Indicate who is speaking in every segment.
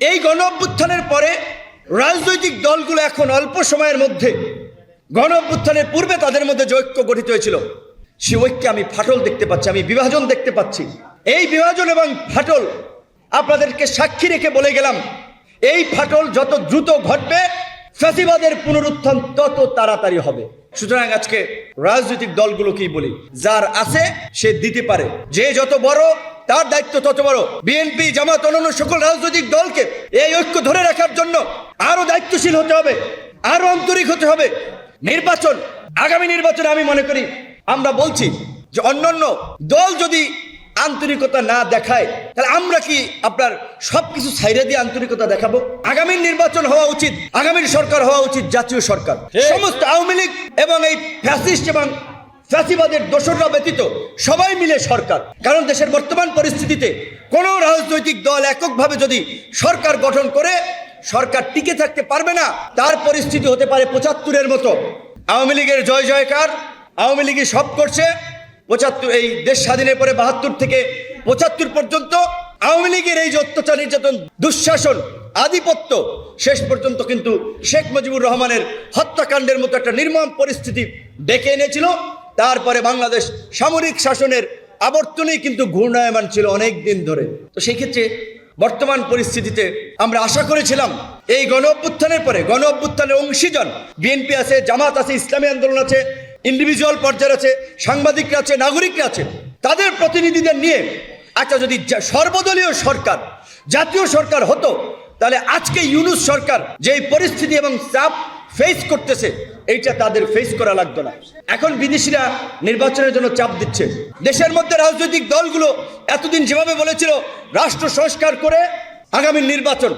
Speaker 1: এই গণ অভ্যুত্থানের পরে রাজনৈতিক দলগুলো এখন অল্প সময়ের মধ্যে গণ অভ্যুত্থানের পূর্বে তাদের মধ্যে যে ঐক্য গঠিত হয়েছিল, সে ঐক্যে আমি ফাটল দেখতে পাচ্ছি, আমি বিভাজন দেখতে পাচ্ছি। এই বিভাজন এবং ফাটল আপনাদেরকে সাক্ষী রেখে বলে গেলাম, এই ফাটল যত দ্রুত ঘটবে, ফ্যাসিবাদের পুনরুত্থান তত তাড়াতাড়ি হবে। সুতরাং আজকে রাজনৈতিক দলগুলোকেই বলি, যার আছে সে দিতে পারে। যে যত বড় তার দায়িত্ব তত বড়। বিএনপি জামাত অন্যান্য সকল রাজনৈতিক দলকে এই ঐক্য ধরে রাখার জন্য আরও দায়িত্বশীল হতে হবে আরও আন্তরিক হতে হবে। নির্বাচন আগামী নির্বাচনে আমি মনে করি আমরা বলছি যে অন্যান্য দল যদি আন্তরিকতা না দেখায় তাহলে আমরা কি আপনার সবকিছু ছাইরে দিয়ে আন্তরিকতা দেখাবো? আগামী নির্বাচন হওয়া উচিত আগামীর সরকার হওয়া উচিত জাতীয় সরকার। সমস্ত আওয়ামী লীগ এবং এই ফ্যাসিস্ট এবং ফ্যাসিবাদের দোসররা ব্যতীত সবাই মিলে সরকার। কারণ দেশের বর্তমান পরিস্থিতিতে কোনো রাজনৈতিক দল এককভাবে যদি সরকার গঠন করে, সরকার টিকে থাকতে পারবে না, তার পরিস্থিতি হতে পারে পঁচাত্তরের মতো। আওয়ামী লীগের জয় জয়কার, আওয়ামী লীগই সব করছে। পঁচাত্তর, এই দেশ স্বাধীনের পরে বাহাত্তর থেকে পঁচাত্তর পর্যন্ত আওয়ামী লীগের এই যে অত্যাচার, নির্যাতন, দুঃশাসন, আধিপত্য, শেষ পর্যন্ত কিন্তু শেখ মুজিবুর রহমানের হত্যাকাণ্ডের মতো একটা নির্মম পরিস্থিতি ডেকে এনেছিল। তারপরে বাংলাদেশ সামরিক শাসনের আবর্তনেই কিন্তু ঘূর্ণায়মান ছিল অনেক দিন ধরে। তো সেই ক্ষেত্রে বর্তমান পরিস্থিতিতে আমরা আশা করেছিলাম, এই গণ অভ্যুত্থানের পরে, গণ অভ্যুত্থানের অংশীজন, বিএনপি আছে, জামাত আছে, ইসলামী আন্দোলন আছে ইন্ডিভিজুয়াল পর্যায়ে আছে, সাংবাদিকরা আছে, নাগরিকরা আছে, তাদের প্রতিনিধিদের নিয়ে একটা যদি সর্বদলীয় সরকার, জাতীয় সরকার হতো, তাহলে আজকে ইউনুস সরকার যে পরিস্থিতি এবং চাপ ফেস করতেছে, এইটা তাদের ফেস করা লাগতো না। এখন বিদেশিরা নির্বাচনের জন্য চাপ দিচ্ছে। দেশের মধ্যে রাজনৈতিক দলগুলো এতদিন যেভাবে বলেছিল, রাষ্ট্র সংস্কার করে আগামী নির্বাচন।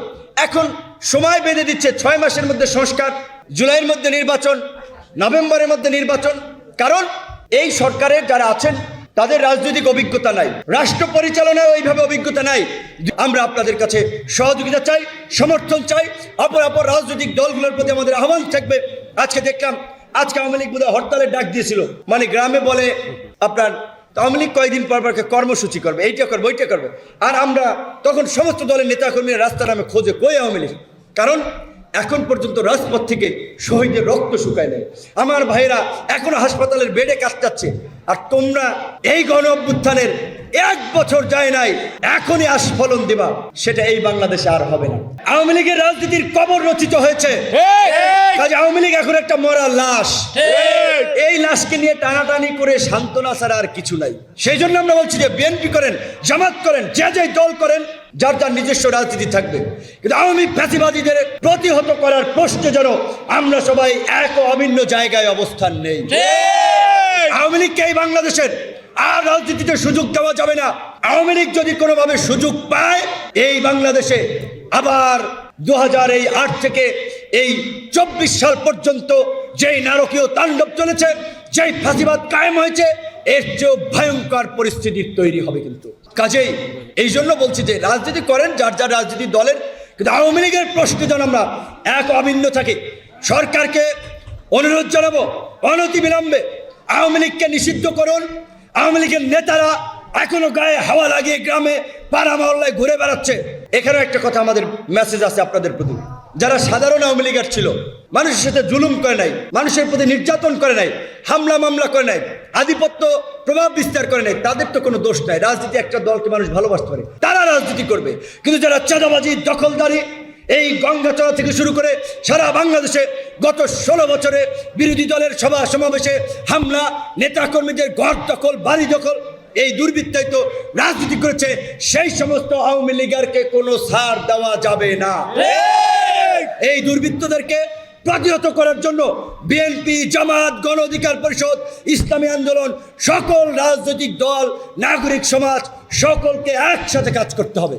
Speaker 1: এখন সময় বেঁধে দিচ্ছে ছয় মাসের মধ্যে সংস্কার, জুলাইয়ের মধ্যে নির্বাচন, নভেম্বরের মধ্যে নির্বাচন। কারণ এই সরকারের যারা আছেন তাদের রাজনৈতিক অভিজ্ঞতা নাই। রাষ্ট্র পরিচালনায় ওইভাবে অভিজ্ঞতা নাই। আমরা আপনাদের কাছে সহযোগিতা চাই, সমর্থন চাই, অপর অপর রাজনৈতিক দলগুলোর প্রতি আমাদের আহ্বান থাকবে। আজকে দেখলাম, আজকে আওয়ামী লীগ বোধহয় হরতালের ডাক দিয়েছিল। মানে গ্রামে বলে, আপনার আওয়ামী লীগ কয়েকদিন পর পর কর্মসূচি করবে, এইটা করবে, ওইটা করবে। আর আমরা তখন সমস্ত দলের নেতাকর্মীরা রাস্তার নামে খোঁজে, কই আওয়ামী লীগ? কারণ এখন পর্যন্ত রাজপথ থেকে শহীদের রক্ত শুকায় নেয় আমার ভাইরা এখনও হাসপাতালের বেডে কাজ যাচ্ছে আর তোমরা এই গণ অভ্যুত্থানের এক বছর যায় নাই, এখনই আস্ফলন দিবা। সেটা এই বাংলাদেশে আর হবে না। আওয়ামী লীগের রাজনীতির কবর রচিত হয়েছে। আওয়ামী লীগ এখন একটা মরা লাশ। এই লাশকে নিয়ে টানাটানি করে সান্ত্বনা ছাড়া আর কিছু নাই। সেই জন্য আমরা বলছি যে বিএনপি করেন জামাত করেন যে যে দল করেন যার যার নিজস্ব রাজনীতি থাকবে। কিন্তু আওয়ামী ফ্যাসিবাদীদের প্রতিহত করার প্রশ্নে যেন আমরা সবাই এক অভিন্ন জায়গায় অবস্থান নেই। আওয়ামী লীগকে এই বাংলাদেশের আর রাজনীতিতে সুযোগ দেওয়া যাবে না। আওয়ামী লীগ যদি কোনোভাবে সুযোগ পায় এই বাংলাদেশে আবার দু হাজার এই আট থেকে এই চব্বিশ সাল পর্যন্ত যেই নারকীয় তাণ্ডব চলেছে, যেই ফাঁসিবাদ কায়েম হয়েছে, এর চেয়েও ভয়ঙ্কর পরিস্থিতির তৈরি হবে কিন্তু। কাজেই এই জন্য বলছি যে রাজনীতি করেন যার যার রাজনীতি দলের, কিন্তু আওয়ামী লীগের প্রশ্নে যেন আমরা এক অভিন্ন থাকি, সরকারকে অনুরোধ জানাব অনতি বিলম্বে আওয়ামী লীগকে নিষিদ্ধ করুন। আওয়ামী লীগের নেতারা এখনও গায়ে হাওয়া লাগিয়ে গ্রামে পাড়া মহল্লায় ঘুরে বেড়াচ্ছে। এখানেও একটা কথা আমাদের মেসেজ আছে আপনাদের প্রতি। যারা সাধারণ আওয়ামী লীগের ছিল, মানুষের সাথে জুলুম করে নাই, মানুষের প্রতি নির্যাতন করে নাই, হামলা মামলা করে নাই, আধিপত্য প্রভাব বিস্তার করে নাই, তাদের তো কোনো দোষ নাই। রাজনীতি একটা দলকে মানুষ ভালোবাসতে পারে, তারা রাজনীতি করবে। কিন্তু যারা চাঁদাবাজি, দখলদারি, এই গঙ্গাচড়া থেকে শুরু করে সারা বাংলাদেশে গত ষোলো বছরে বিরোধী দলের সভা সমাবেশে হামলা, নেতাকর্মীদের ঘর দখল, বাড়ি দখল, এই দুর্বৃত্তায়িত রাজনীতি করেছে। সেই সমস্ত আওয়ামী লীগারকে কোনো সার দেওয়া যাবে না। এই দুর্বৃত্তদেরকে প্রতিহত করার জন্য বিএনপি জামাত গণ অধিকার পরিষদ, ইসলামী আন্দোলন, সকল রাজনৈতিক দল, নাগরিক সমাজ, সকলকে একসাথে কাজ করতে হবে।